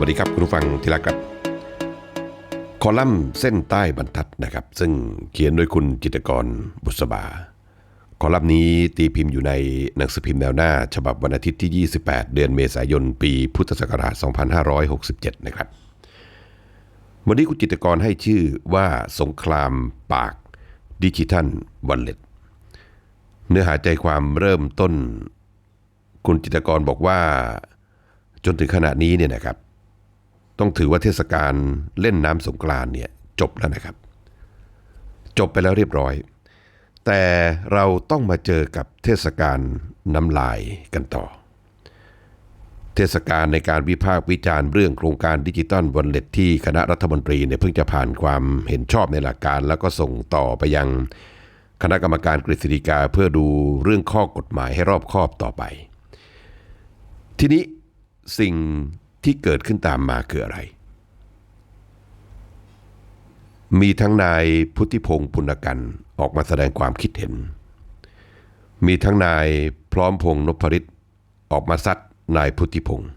วัสดีครับคุณผู้ฟังที่รักครับ คอลัมน์เส้นใต้บรรทัดนะครับ ซึ่งเขียนโดยคุณจิตกรบุษบา คอลัมน์นี้ตีพิมพ์อยู่ในหนังสือพิมพ์แนวหน้า ฉบับวันอาทิตย์ที่ 28 เดือนเมษายน ปีพุทธศักราช 2567 นะครับ วันนี้คุณจิตกรให้ชื่อว่าสงครามปากดิจิทัลวันเล็ตเนื้อหาใจความเริ่มต้น คุณจิตกรบอกว่าจนถึงขณะนี้เนี่ยนะครับ ต้องถือว่าเทศกาลเล่นน้ำสงกรานเนี่ยจบแล้วนะครับ จบไปแล้วเรียบร้อย แต่เราต้องมาเจอกับเทศกาลน้ำลายกันต่อ เทศกาลในการวิพากษ์วิจารณ์เรื่องโครงการดิจิตอลวอลเล็ตที่คณะรัฐมนตรีเนี่ยเพิ่งจะผ่านความเห็นชอบในหลักการ แล้วก็ส่งต่อไปยังคณะกรรมการกฤษฎีกาเพื่อดูเรื่องข้อกฎหมายให้รอบคอบต่อไป ทีนี้สิ่ง ที่เกิดขึ้นตามมาคืออะไร มีทั้งนายพุทธิพงศ์ปุณกันออกมาแสดงความคิดเห็น มีทั้งนายพร้อมพงษ์นพริตออกมาซัดนายพุทธิพงศ์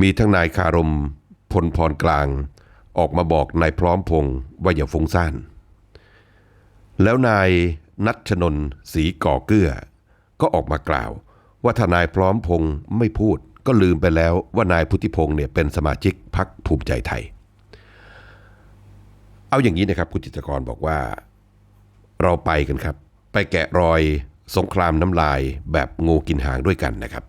มีทั้งนายคารมพลพรกลาง ออกมาบอกนายพร้อมพงศ์ว่าอย่าฟุ้งซ่าน แล้วนายนัชนนศรีก่อเกื้อ ก็ออกมากล่าว ว่าทนายพร้อมพงศ์ไม่พูด ก็ลืมไปแล้วว่านายพุทธิพงศ์เนี่ยเป็นสมาชิกพักภูมิใจไทย เอาอย่างนี้นะครับคุณจิตกรบอกว่า เราไปกันครับ ไปแกะรอยสงครามน้ำลายแบบงูกินหางด้วยกันนะครับ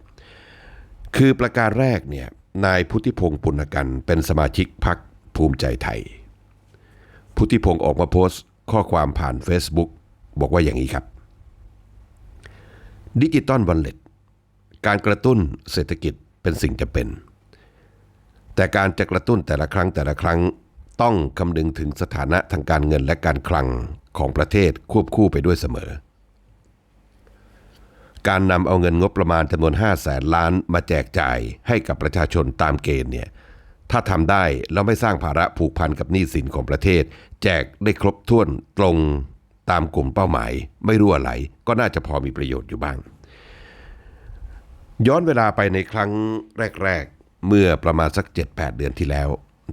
คือประการแรกเนี่ยนายพุทธิพงศ์ปุณกันเป็นสมาชิกพักภูมิใจไทย พุทธิพงศ์ออกมาโพสต์ ข้อความผ่าน Facebook บอกว่าอย่างนี้ครับดิจิตอลวอลเล็ตการกระตุ้นเศรษฐกิจ เป็นสิ่งจำเป็น แต่การจะกระตุ้นแต่ละครั้งแต่ละครั้งต้องคำนึงถึงสถานะทางการเงินและการคลังของประเทศควบคู่ไปด้วยเสมอ การนำเอาเงินงบประมาณจำนวน 5 0 0แสนล้านมาแจกจ่ายให้กับประชาชนตามเกณฑ์เนี่ยถ้าทำได้แล้วไม่สร้างภาระผูกพันกับหนี้สินของประเทศ แจกได้ครบถ้วนตรงตามกลุ่มเป้าหมาย ไม่รั่วไหล ก็น่าจะพอมีประโยชน์อยู่บ้าง ย้อนเวลาไปในครั้งแรก ๆ เมื่อประมาณสัก 7-8 เดือนที่แล้ว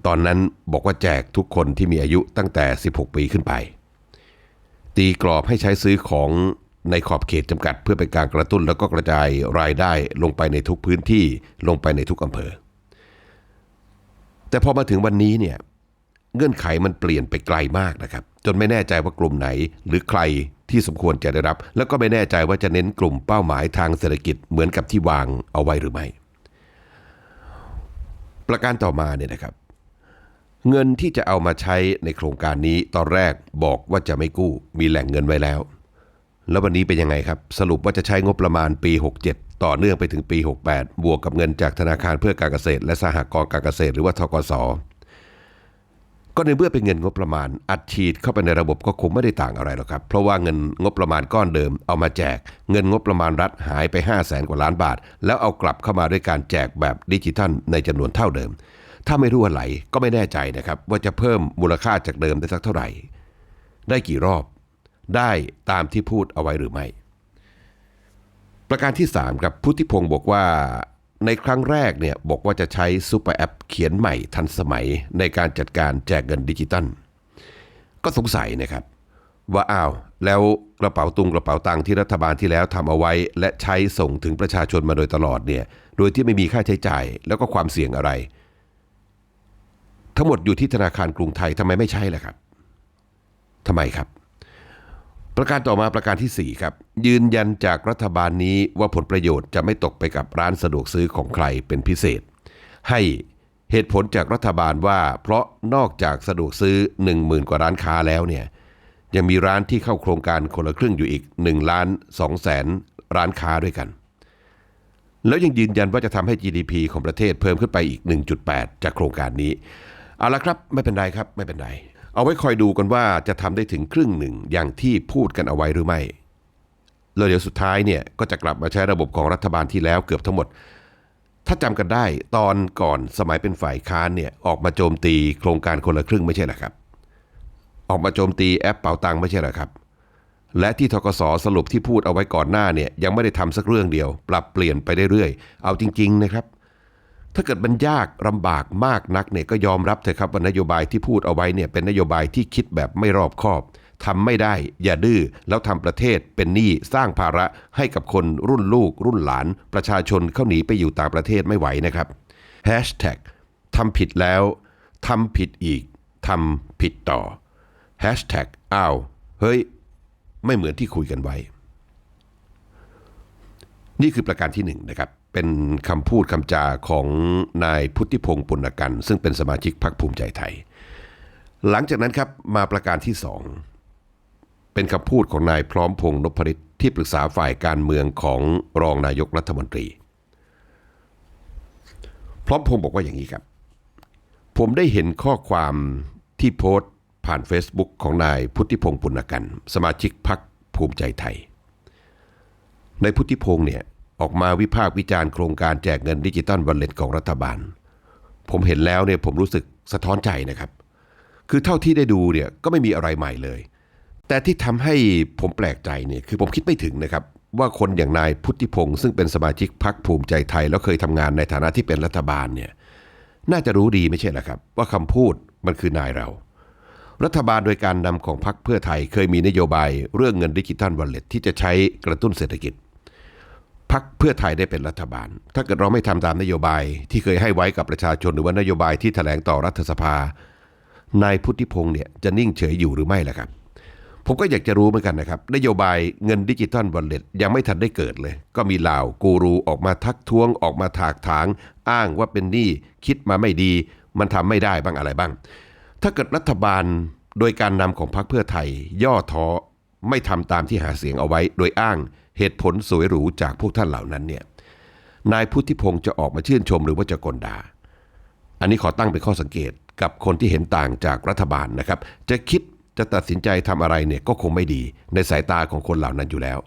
ตอนนั้นบอกว่าแจกทุกคนที่มีอายุตั้งแต่ 16 ปีขึ้นไป ตีกรอบให้ใช้ซื้อของในขอบเขตจำกัดเพื่อเป็นการกระตุ้นแล้วก็กระจายรายได้ลงไปในทุกพื้นที่ลงไปในทุกอำเภอ แต่พอมาถึงวันนี้เนี่ย เงื่อนไขมันเปลี่ยนไปไกลมากนะครับ จนไม่แน่ใจว่ากลุ่มไหน หรือใครที่สมควรจะได้รับ แล้วก็ไม่แน่ใจว่าจะเน้นกลุ่มเป้าหมายทางเศรษฐกิจเหมือนกับที่วางเอาไว้หรือไม่ ประการต่อมาเนี่ยนะครับ เงินที่จะเอามาใช้ในโครงการนี้ตอนแรกบอกว่าจะไม่กู้ มีแหล่งเงินไว้แล้ว แล้ววันนี้เป็นยังไงครับ สรุปว่าจะใช้งบประมาณปี 67 ต่อเนื่องไปถึงปี 68 บวกกับเงินจากธนาคารเพื่อการเกษตร และสหกรณ์การเกษตร หรือว่าทกส ก็ในเมื่อเป็นเงินงบประมาณ อัดฉีดเข้าไปในระบบก็คงไม่ได้ต่างอะไรหรอกครับ เพราะว่าเงินงบประมาณก้อนเดิมเอามาแจก เงินงบประมาณรัฐหายไป 5 0 0แสนกว่าล้านบาท แล้วเอากลับเข้ามาด้วยการแจกแบบดิจิทัลในจำนวนเท่าเดิม ถ้าไม่รู้อะไรก็ไม่แน่ใจนะครับว่าจะเพิ่มมูลค่าจากเดิมได้สักเท่าไหร่ ได้กี่รอบ ได้ตามที่พูดเอาไว้หรือไม่ ประการที่3ครับพุทธิพงศ์บอกว่า ในครั้งแรกเนี่ยบอกว่าจะใช้ซูเปอร์แอปเขียนใหม่ทันสมัยในการจัดการแจกเงินดิจิตัล ก็สงสัยนะครับ ว่าอ้าวแล้วกระเป๋าตุงกระเป๋าตังที่รัฐบาลที่แล้วทำเอาไว้ และใช้ส่งถึงประชาชนมาโดยตลอดเนี่ยโดยที่ไม่มีค่าใช้จ่ายแล้วก็ความเสี่ยงอะไร ทั้งหมดอยู่ที่ธนาคารกรุงไทยทำไมไม่ใช่ล่ะครับทำไมครับ ประการต่อมาประการที่ 4 ครับ ยืนยันจากรัฐบาลนี้ว่าผลประโยชน์จะไม่ตกไปกับร้านสะดวกซื้อของใครเป็นพิเศษ ให้เหตุผลจากรัฐบาลว่า เพราะนอกจากสะดวกซื้อ 1 0,000 กว่าร้านค้าแล้วเนี่ยยังมีร้านที่เข้าโครงการคนละครึ่งอยู่อีก1ล้าน2แสนร้านค้าด้วยกัน แล้วยังยืนยันว่าจะทำให้ GDP ของประเทศเพิ่มขึ้นไปอีก 1.8 จากโครงการนี้ เอาละครับไม่เป็นไรครับไม่เป็นไร เอาไว้คอยดูกันว่าจะทำได้ถึงครึ่งหนึ่งอย่างที่พูดกันเอาไว้หรือไม่แล้วเดี๋ยวสุดท้ายเนี่ยก็จะกลับมาใช้ระบบของรัฐบาลที่แล้วเกือบทั้งหมด ถ้าจำกันได้ตอนก่อนสมัยเป็นฝ่ายค้านเนี่ยออกมาโจมตีโครงการคนละครึ่งไม่ใช่หรอครับ ออกมาโจมตีแอปเป่าตังไม่ใช่หรอครับ และที่ทกสสรุปที่พูดเอาไว้ก่อนหน้าเนี่ยยังไม่ได้ทำสักเรื่องเดียว ปรับเปลี่ยนไปเรื่อยๆเอาจริง ๆ นะครับ ถ้าเกิดมันยากลำบากมากนักเนี่ยก็ยอมรับเถอะครับว่านโยบายที่พูดเอาไว้เนี่ยเป็นนโยบายที่คิดแบบไม่รอบคอบทำไม่ได้ อย่าดื้อแล้วทำประเทศเป็นหนี้สร้างภาระให้กับคนรุ่นลูก รุ่นหลาน ประชาชนเข้าหนีไปอยู่ต่างประเทศไม่ไหวนะครับ Hashtag ทำผิดแล้วทำผิดอีกทำผิดต่อ Hashtag อ้าวเฮ้ย ไม่เหมือนที่คุยกันไว้ นี่คือประการที่หนึ่งนะครับ เป็นคำพูดคำจาของนายพุทธิพงศ์ปุณกันซึ่งเป็นสมาชิกพรรคภูมิใจไทย หลังจากนั้นครับมาประการที่สองเป็นคำพูดของนายพร้อมพงษ์นพฤทธิ์ที่ปรึกษาฝ่ายการเมืองของรองนายกรัฐมนตรี พร้อมพงษ์บอกว่าอย่างนี้ครับ ผมได้เห็นข้อความที่โพสต์ผ่าน Facebook ของนายพุทธิพงศ์ปุณกัน สมาชิกพรรคภูมิใจไทย ในพุทธิพงศ์เนี่ย ออกมาวิพากษ์วิจารณ์โครงการแจกเงินดิจิตอลวอลเล็ตของรัฐบาล ผมเห็นแล้วเนี่ยผมรู้สึกสะท้อนใจนะครับ คือเท่าที่ได้ดูเนี่ยก็ไม่มีอะไรใหม่เลย แต่ที่ทำให้ผมแปลกใจเนี่ยคือผมคิดไม่ถึงนะครับ ว่าคนอย่างนายพุทธิพงศ์ซึ่งเป็นสมาชิกพรรคภูมิใจไทย แล้วเคยทำงานในฐานะที่เป็นรัฐบาลเนี่ยน่าจะรู้ดีไม่ใช่หรอครับ ว่าคำพูดมันคือนายเรา รัฐบาลโดยการนำของพรรคเพื่อไทยเคยมีนโยบายเรื่องเงินดิจิทัลวอลเล็ตที่จะใช้กระตุ้นเศรษฐกิจ พักเพื่อไทยได้เป็นรัฐบาล ถ้าเกิดเราไม่ทำตามนโยบายที่เคยให้ไว้กับประชาชนหรือว่านโยบายที่แถลงต่อรัฐสภานายพุทธิพงศ์เนี่ยจะนิ่งเฉยอยู่หรือไม่ล่ะครับ ผมก็อยากจะรู้เหมือนกันนะครับ นโยบายเงินดิจิตอลวอลเล็ตยังไม่ทันได้เกิดเลย ก็มีเหล่ากูรูออกมาทักท้วงออกมาถากถาง อ้างว่าเป็นหนี้คิดมาไม่ดี มันทำไม่ได้บ้างอะไรบ้าง ถ้าเกิดรัฐบาลโดยการนำของพรรคเพื่อไทย ย่อท้อไม่ทำตามที่หาเสียงเอาไว้โดยอ้าง เหตุผลสวยหรูจากพวกท่านเหล่านั้นเนี่ยนายพุทธิพงศ์จะออกมาชื่นชมหรือว่าจะกลดา อันนี้ขอตั้งเป็นข้อสังเกตกับคนที่เห็นต่างจากรัฐบาลนะครับ จะคิดจะตัดสินใจทำอะไรเนี่ยก็คงไม่ดีในสายตาของคนเหล่านั้นอยู่แล้ว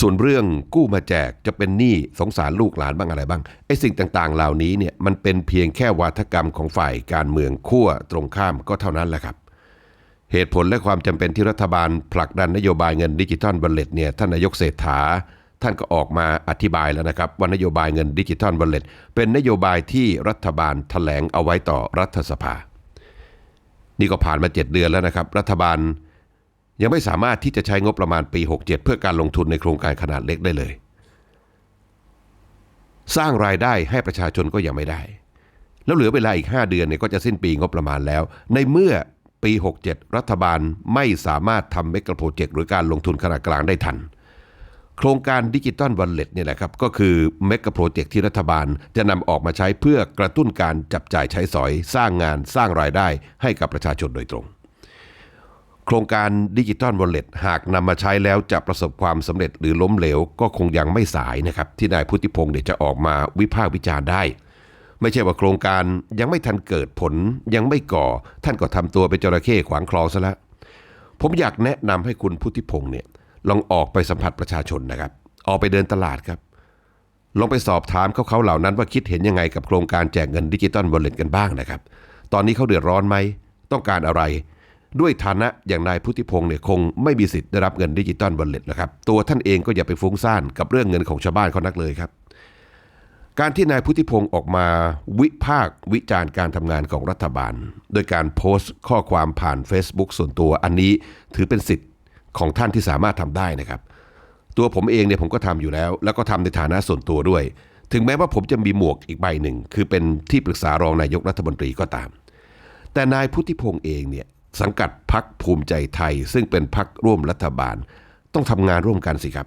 ส่วนเรื่องกู้มาแจกจะเป็นหนี้สงสารลูกหลานบ้างอะไรบ้างไอ้สิ่งต่างๆ เหล่านี้เนี่ยมันเป็นเพียงแค่วาทกรรมของฝ่ายการเมืองขั้วตรงข้ามก็เท่านั้นแหละครับ เหตุผลและความจำเป็นที่รัฐบาลผลักดันนโยบายเงินดิจิทัลวอลเลตเนี่ยท่านนายกเศรษฐา ท่านก็ออกมาอธิบายแล้วนะครับ ว่านโยบายเงินดิจิทัลวอลเลตเป็นนโยบายที่รัฐบาลแถลงเอาไว้ต่อรัฐสภา นี่ก็ผ่านมา 7 เดือนแล้วนะครับ รัฐบาลยังไม่สามารถที่จะใช้งบประมาณปี 67 เพื่อการลงทุนในโครงการขนาดเล็กได้เลย สร้างรายได้ให้ประชาชนก็ยังไม่ได้ แล้วเหลือเวลาอีก 5 เดือนเนี่ยก็จะสิ้นปีงบประมาณแล้ว ในเมื่อ ปี 67 รัฐบาลไม่สามารถทำเมกะโปรเจกต์หรือการลงทุนขนาดกลางได้ทัน โครงการดิจิตอลวอลเล็ตเนี่ยแหละครับ ก็คือเมกะโปรเจกต์ที่รัฐบาลจะนำออกมาใช้เพื่อกระตุ้นการจับจ่ายใช้สอย สร้างงานสร้างรายได้ให้กับประชาชนโดยตรง โครงการดิจิตอลวอลเล็ตหากนำมาใช้แล้วจะประสบความสำเร็จหรือล้มเหลว ก็คงยังไม่สายนะครับที่นายพุทธิพงศ์เนี่ยจะออกมาวิพากษ์วิจารณ์ได้ ไม่ใช่ว่าโครงการยังไม่ทันเกิดผลยังไม่ก่อ ท่านก็ทำตัวเป็นจระเข้ขวางคลองซะแล้วผมอยากแนะนำให้คุณพุทธิพงศ์เนี่ยลองออกไปสัมผัสประชาชนนะครับ ออกไปเดินตลาดครับลองไปสอบถามเขาเขาเหล่านั้นว่าคิดเห็นยังไงกับโครงการแจกเงินดิจิตอลวอลเล็ตกันบ้างนะครับ ตอนนี้เขาเดือดร้อนไหม ต้องการอะไร ด้วยฐานะอย่างนายพุทธิพงศ์เนี่ยคงไม่มีสิทธิ์ได้รับเงินดิจิตอลวอลเล็ตนะครับ ตัวท่านเองก็อย่าไปฟุ้งซ่านกับเรื่องเงินของชาวบ้านเขานักเลยครับ การที่นายพุทธิพงศ์ออกมาวิพากษ์วิจารณ์การทำงานของรัฐบาล โดยการโพสต์ข้อความผ่าน Facebook ส่วนตัวอันนี้ถือเป็นสิทธิ์ของท่านที่สามารถทำได้นะครับ ตัวผมเองเนี่ยผมก็ทำอยู่แล้ว แล้วก็ทำในฐานะส่วนตัวด้วย ถึงแม้ว่าผมจะมีหมวกอีกใบหนึ่ง คือเป็นที่ปรึกษารองนายกรัฐมนตรีก็ตาม แต่นายพุทธิพงศ์เองเนี่ยสังกัดพักภูมิใจไทย ซึ่งเป็นพักร่วมรัฐบาล ต้องทำงานร่วมกันสิครับ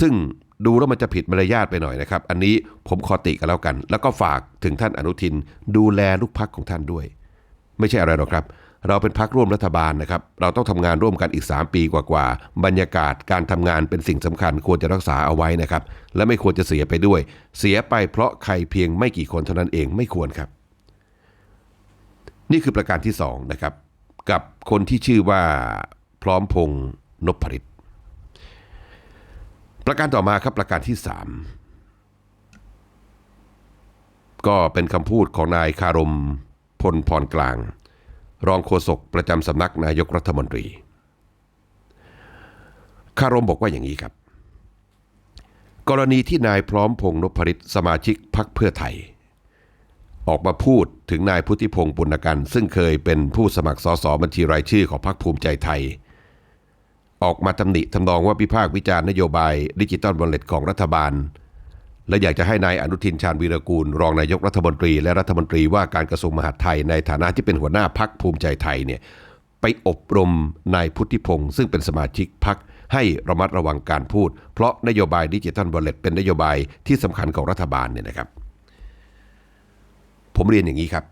ซึ่ง ดูแล้วมันจะผิดมารยาทไปหน่อยนะครับ อันนี้ผมขอติกันแล้วกัน แล้วก็ฝากถึงท่านอนุทิน ดูแลลูกพักของท่านด้วย ไม่ใช่อะไรหรอกครับ เราเป็นพักร่วมรัฐบาลนะครับ เราต้องทำงานร่วมกันอีก 3 ปีกว่าๆบรรยากาศการทำงานเป็นสิ่งสำคัญควรจะรักษาเอาไว้นะครับ และไม่ควรจะเสียไปด้วย เสียไปเพราะใครเพียงไม่กี่คนเท่านั้นเองไม่ควรครับ นี่คือประการที่สองนะครับกับคนที่ชื่อว่าพร้อมพงษ์นพฤทธิ์ ประการต่อมาครับประการที่สามก็เป็นคำพูดของนายคารมพลพรกลาง รองโฆษกประจำสำนักนายกรัฐมนตรี คารมบอกว่าอย่างนี้ครับ กรณีที่นายพร้อมพงษ์นพฤทธิ์สมาชิกพรรคเพื่อไทย ออกมาพูดถึงนายพุทธิพงศ์ปุณกันซึ่งเคยเป็นผู้สมัครสสบัญชีรายชื่อของพรรคภูมิใจไทย ออกมาตำหนิทำนองว่าวิพากษ์วิจารณ์นโยบายดิจิตอลวอลเล็ตของรัฐบาล และอยากจะให้นายอนุทินชาญวีรกูล รองนายกรัฐมนตรี และรัฐมนตรีว่าการกระทรวงมหาดไทยในฐานะที่เป็นหัวหน้าพักภูมิใจไทยเนี่ยไปอบรมนายพุทธิพงศ์ซึ่งเป็นสมาชิกพักให้ระมัดระวังการพูด เพราะนโยบายดิจิตอลวอลเลตเป็นนโยบายที่สำคัญของรัฐบาลเนี่ยนะครับ ผมเรียนอย่างนี้ครับ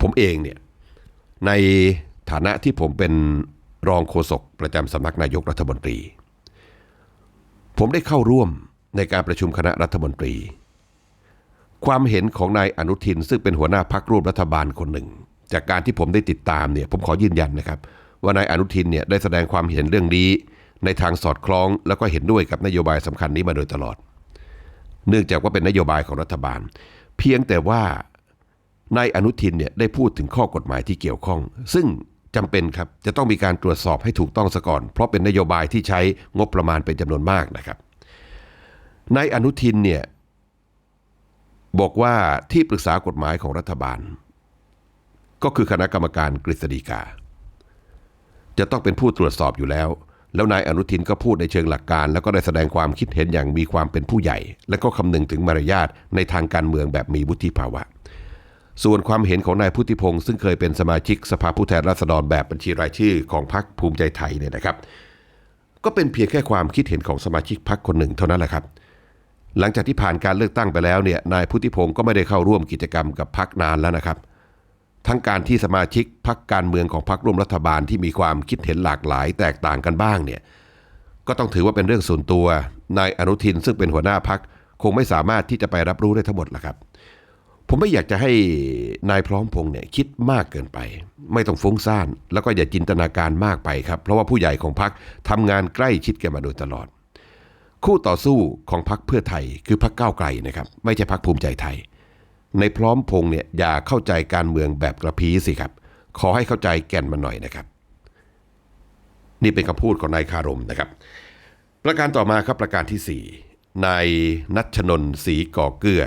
ผมเองเนี่ยในฐานะที่ผมเป็น รองโฆษกประจำสำนักนายกรัฐมนตรี ผมได้เข้าร่วมในการประชุมคณะรัฐมนตรี ความเห็นของนายอนุทินซึ่งเป็นหัวหน้าพักร่วมรัฐบาลคนหนึ่ง จากการที่ผมได้ติดตามเนี่ยผมขอยืนยันนะครับ ว่านายอนุทินเนี่ยได้แสดงความเห็นเรื่องนี้ ในทางสอดคล้องแล้วก็เห็นด้วยกับนโยบายสำคัญนี้มาโดยตลอด เนื่องจากว่าเป็นนโยบายของรัฐบาล เพียงแต่ว่านายอนุทินเนี่ยได้พูดถึงข้อกฎหมายที่เกี่ยวข้อง ซึ่ง จำเป็นครับจะต้องมีการตรวจสอบให้ถูกต้องซะก่อน เพราะเป็นนโยบายที่ใช้งบประมาณเป็นจำนวนมากนะครับนายอนุทินเนี่ยบอกว่าที่ปรึกษากฎหมายของรัฐบาล ก็คือคณะกรรมการกฤษฎีกา จะต้องเป็นผู้ตรวจสอบอยู่แล้ว แล้วนายอนุทินก็พูดในเชิงหลักการ แล้วก็ได้แสดงความคิดเห็นอย่างมีความเป็นผู้ใหญ่ และก็คำนึงถึงมารยาทในทางการเมืองแบบมีวุฒิภาวะ ส่วนความเห็นของนายพุทธิพงศ์ซึ่งเคยเป็นสมาชิกสภาผู้แทนราษฎรแบบบัญชีรายชื่อของพรรคภูมิใจไทยเนี่ยนะครับ ก็เป็นเพียงแค่ความคิดเห็นของสมาชิกพรรคคนหนึ่งเท่านั้นแหละครับ หลังจากที่ผ่านการเลือกตั้งไปแล้วเนี่ยนายพุทธิพงศ์ก็ไม่ได้เข้าร่วมกิจกรรมกับพรรคนานแล้วนะครับ ทั้งการที่สมาชิกพรรคการเมืองของพรรคร่วมรัฐบาลที่มีความคิดเห็นหลากหลายแตกต่างกันบ้างเนี่ยก็ต้องถือว่าเป็นเรื่องส่วนตัวนายอนุทินซึ่งเป็นหัวหน้าพักคงไม่สามารถที่จะไปรับรู้ได้ทั้งหมดละครับ ผมไม่อยากจะให้นายพร้อมพงษ์เนี่ยคิดมากเกินไป ไม่ต้องฟุ้งซ่าน แล้วก็อย่าจินตนาการมากไปครับ เพราะว่าผู้ใหญ่ของพักทำงานใกล้ชิดกันมาโดยตลอด คู่ต่อสู้ของพักเพื่อไทยคือพักก้าวไกลนะครับ ไม่ใช่พักภูมิใจไทย ในพร้อมพงษ์เนี่ยอย่าเข้าใจการเมืองแบบกระพี้สิครับ ขอให้เข้าใจแก่นมันหน่อยนะครับ นี่เป็นคำพูดของนายคารมนะครับ ประการต่อมาครับประการที่ 4นายนัชนน์ศรีก่อเกื้อ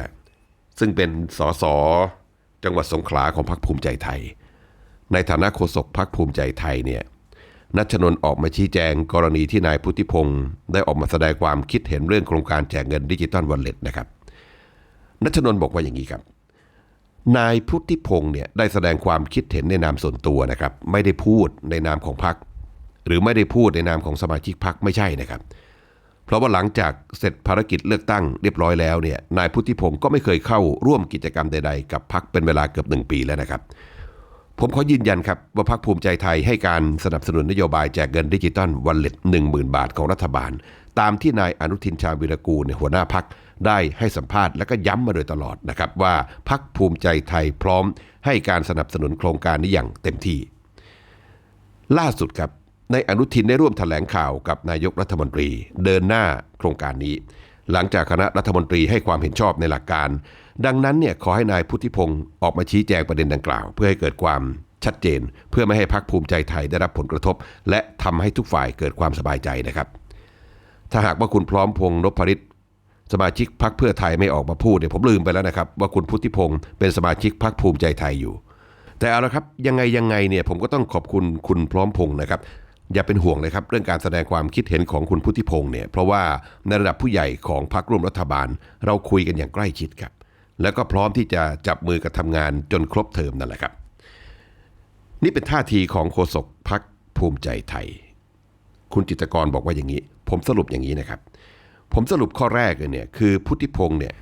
ซึ่งเป็นสสจังหวัดสงขลาของพรรคภูมิใจไทย ในฐานะโฆษกพรรคภูมิใจไทยเนี่ยนัชนนท์ออกมาชี้แจงกรณีที่นายพุทธิพงศ์ได้ออกมาแสดงความคิดเห็นเรื่องโครงการแจกเงินดิจิตอลวอลเล็ตนะครับนัชนนท์บอกว่าอย่างนี้ครับ นายพุทธิพงศ์เนี่ยได้แสดงความคิดเห็นในนามส่วนตัวนะครับ ไม่ได้พูดในนามของพรรคหรือไม่ได้พูดในนามของสมาชิกพรรคไม่ใช่นะครับเเพราะว่าหลังจากเสร็จภารกิจเลือกตั้งเรียบร้อยแล้วเนี่ยนายพุทธิพงศ์ก็ไม่เคยเข้าร่วมกิจกรรมใดๆ กับพรรคเป็นเวลาเกือบหนึ่งปีแล้วนะครับ ผมขอยืนยันครับว่าพรรคภูมิใจไทยให้การสนับสนุนนโยบายแจกเงินดิจิตอลวันเล็ตหนึ่งหมื่นบาทของรัฐบาล ตามที่นายอนุทินชาญวิรกูลเนี่ยหัวหน้าพักได้ให้สัมภาษณ์และก็ย้ำมาโดยตลอดนะครับว่าพักภูมิใจไทยพร้อมให้การสนับสนุนโครงการนี้อย่างเต็มที่ ล่าสุดครับ ในอนุทินได้ร่วมแถลงข่าวกับนายกรัฐมนตรี เดินหน้าโครงการนี้ หลังจากคณะรัฐมนตรีให้ความเห็นชอบในหลักการ ดังนั้นเนี่ยขอให้นายพุทธิพงศ์ออกมาชี้แจงประเด็นดังกล่าว เพื่อให้เกิดความชัดเจน เพื่อไม่ให้พักภูมิใจไทยได้รับผลกระทบ และทำให้ทุกฝ่ายเกิดความสบายใจนะครับ ถ้าหากว่าคุณพร้อมพงษ์นพริตสมาชิกพักเพื่อไทยไม่ออกมาพูดเนี่ยผมลืมไปแล้วนะครับ ว่าคุณพุทธิพงศ์เป็นสมาชิกพักภูมิใจไทยอยู่ แต่เอาละครับยังไงยังไงเนี่ยผมก็ต้องขอบคุณคุณพร้อมพงษ์นะครับ อย่าเป็นห่วงเลยครับเรื่องการแสดงความคิดเห็นของคุณพุทธิพงศ์เนี่ยเพราะว่าในระดับผู้ใหญ่ของพรรคร่วมรัฐบาล เราคุยกันอย่างใกล้ชิดครับ แล้วก็พร้อมที่จะจับมือกับทำงานจนครบเทอมนั่นแหละครับ นี่เป็นท่าทีของโฆษกพักภูมิใจไทย คุณจิตกรบอกว่าอย่างนี้ ผมสรุปอย่างนี้นะครับ ผมสรุปข้อแรกเลยเนี่ยคือพุทธิพงศ์เนี่ย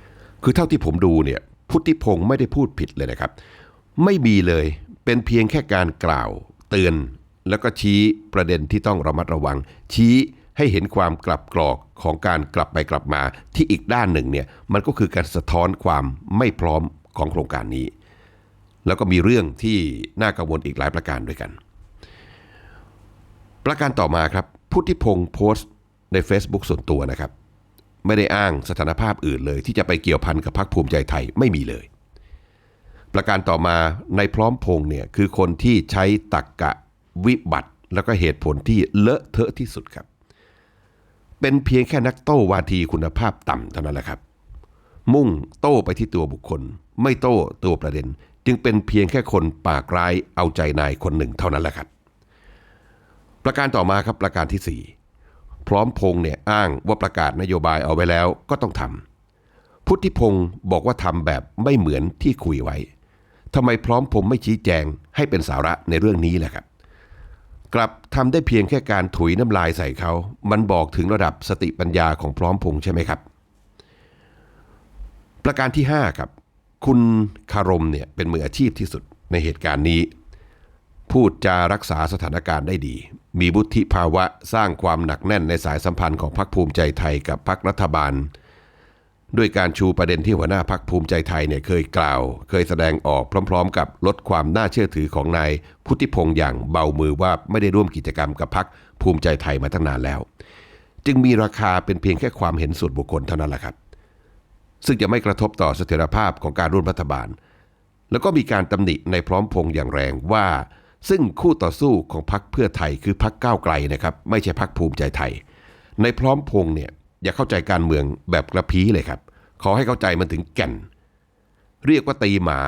คือเท่าที่ผมดูเนี่ยพุทธิพงศ์ไม่ได้พูดผิดเลยนะครับ ไม่มีเลยเป็นเพียงแค่การกล่าวเตือน แล้วก็ชี้ประเด็นที่ต้องระมัดระวัง ชี้ให้เห็นความกลับกรอกของการกลับไปกลับมาที่อีกด้านหนึ่งเนี่ยมันก็คือการสะท้อนความไม่พร้อมของโครงการนี้ แล้วก็มีเรื่องที่น่ากังวลอีกหลายประการด้วยกัน ประการต่อมาครับพุทธิพงศ์โพสต์ใน Facebook ส่วนตัวนะครับ ไม่ได้อ้างสถานภาพอื่นเลย ที่จะไปเกี่ยวพันกับพรรคภูมิใจไทยไม่มีเลย ประการต่อมาในพร้อมพงษ์เนี่ยคือคนที่ใช้ตักกะ วิบัติแล้วก็เหตุผลที่เลอะเทอะที่สุดครับ เป็นเพียงแค่นักโต้วาทีคุณภาพต่ำเท่านั้นแหละครับ มุ่งโต้ไปที่ตัวบุคคล ไม่โต้ตัวประเด็น จึงเป็นเพียงแค่คนปากร้ายเอาใจนายคนหนึ่งเท่านั้นแหละครับ ประการต่อมาครับประการที่ 4 พร้อมพงษ์เนี่ยอ้างว่าประกาศนโยบายเอาไว้แล้วก็ต้องทำพุทธิพงศ์บอกว่าทำแบบไม่เหมือนที่คุยไว้ทำไมพร้อมพงษ์ไม่ชี้แจงให้เป็นสาระในเรื่องนี้แหละครับ กลับทำได้เพียงแค่การถุยน้ำลายใส่เขา มันบอกถึงระดับสติปัญญาของพร้อมพงษ์ใช่ไหมครับ ประการที่ 5 ครับ คุณคารมเนี่ยเป็นมืออาชีพที่สุดในเหตุการณ์นี้ พูดจารักษาสถานการณ์ได้ดี มีบุธิภาวะสร้างความหนักแน่นในสายสัมพันธ์ของพรรคภูมิใจไทยกับพรรครัฐบาล ด้วยการชูประเด็นที่หัวหน้าพรรคภูมิใจไทยเนี่ยเคยกล่าว เคยแสดงออกพร้อม ๆ กับลดความน่าเชื่อถือของนายพุทธิพงษ์อย่างเบามือว่าไม่ได้ร่วมกิจกรรมกับพรรคภูมิใจไทยมาตั้งนานแล้ว จึงมีราคาเป็นเพียงแค่ความเห็นส่วนบุคคลเท่านั้นแหละครับ ซึ่งจะไม่กระทบต่อเสถียรภาพของการร่วมรัฐบาล แล้วก็มีการตำหนิในพร้อมพงษ์อย่างแรงว่า ซึ่งคู่ต่อสู้ของพรรคเพื่อไทยคือพรรคก้าวไกลนะครับไม่ใช่พรรคภูมิใจไทย ในพร้อมพงษ์เนี่ย อย่าเข้าใจการเมืองแบบกระพี้เลยครับ ขอให้เข้าใจมันถึงแก่น เรียกว่าตีหมา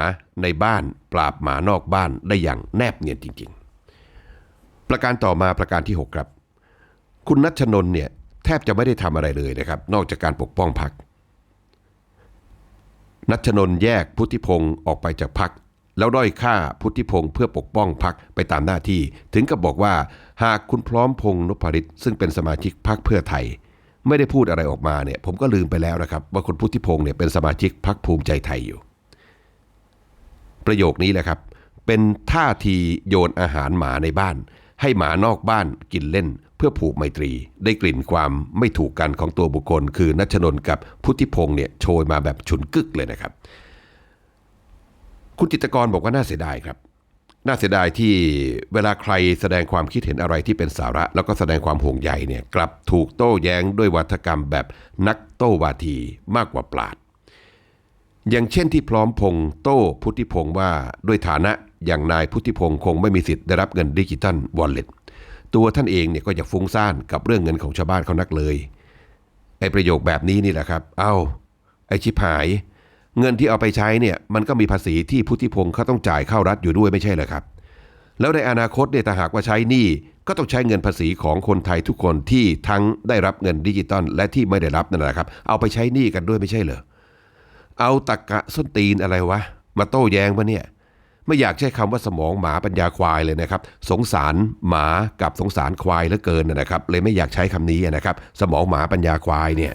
ในบ้านปราบหมานอกบ้านได้อย่างแนบเนียนจริง ๆ ประการต่อมาประการที่ 6 ครับ คุณนัชนน์เนี่ยแทบจะไม่ได้ทำอะไรเลยนะครับ นอกจากการปกป้องพรรคนัชนน์แยกพุทธิพงศ์ออกไปจากพัก แล้วด้อยค่าพุทธิพงศ์เพื่อปกป้องพักไปตามหน้าที่ ถึงกับบอกว่า หากคุณพร้อมพงศ์นพริตซึ่งเป็นสมาชิกพักเพื่อไทย ไม่ได้พูดอะไรออกมาเนี่ยผมก็ลืมไปแล้วนะครับ ว่าคุณพุทธิพงศ์เนี่ยเป็นสมาชิกพักภูมิใจไทยอยู่ ประโยคนี้แหละครับ เป็นท่าทีโยนอาหารหมาในบ้าน ให้หมานอกบ้านกินเล่น เพื่อผูกไมตรี ได้กลิ่นความไม่ถูกกันของตัวบุคคล คือนัชนนกับพุทธิพงศ์เนี่ยโชยมาแบบฉุนกึกเลยนะครับ คุณจิตกรบอกว่าน่าเสียดายครับ น่าเสียดายที่เวลาใครแสดงความคิดเห็นอะไรที่เป็นสาระ แล้วก็แสดงความห่วงใยเนี่ยกลับถูกโต้แย้งด้วยวัฒกรรมแบบนักโต้วาทีมากกว่าปราดอย่างเช่นที่พร้อมพงโต้พุทธิพงศ์ว่าด้วยฐานะอย่างนายพุทธิพงศ์คงไม่มีสิทธิ์ได้รับเงินดิจิตัลวอลเล็ตตัวท่านเองเนี่ยก็อย่าฟุ้งซ่านกับเรื่องเงินของชาวบ้านเขานักเลยไอ้ประโยคแบบนี้นี่แหละครับ เอาไอ้ชิบหาย เงินที่เอาไปใช้เนี่ยมันก็มีภาษีที่พุทธิพงศ์เขาต้องจ่ายเข้ารัฐอยู่ด้วยไม่ใช่เหรอครับ แล้วในอนาคตเนี่ยถ้าหากว่าใช้หนี้ก็ต้องใช้เงินภาษีของคนไทยทุกคนที่ทั้งได้รับเงินดิจิตอลและที่ไม่ได้รับนั่นแหละครับ เอาไปใช้หนี้กันด้วยไม่ใช่เหรอเอาตะกะส้นตีนอะไรวะ มาโต้แย้งวะเนี่ยไม่อยากใช้คำว่าสมองหมาปัญญาควายเลยนะครับ สงสารหมากับสงสารควายเหลือเกินนะครับ เลยไม่อยากใช้คำนี้นะครับ สมองหมาปัญญาควายเนี่ย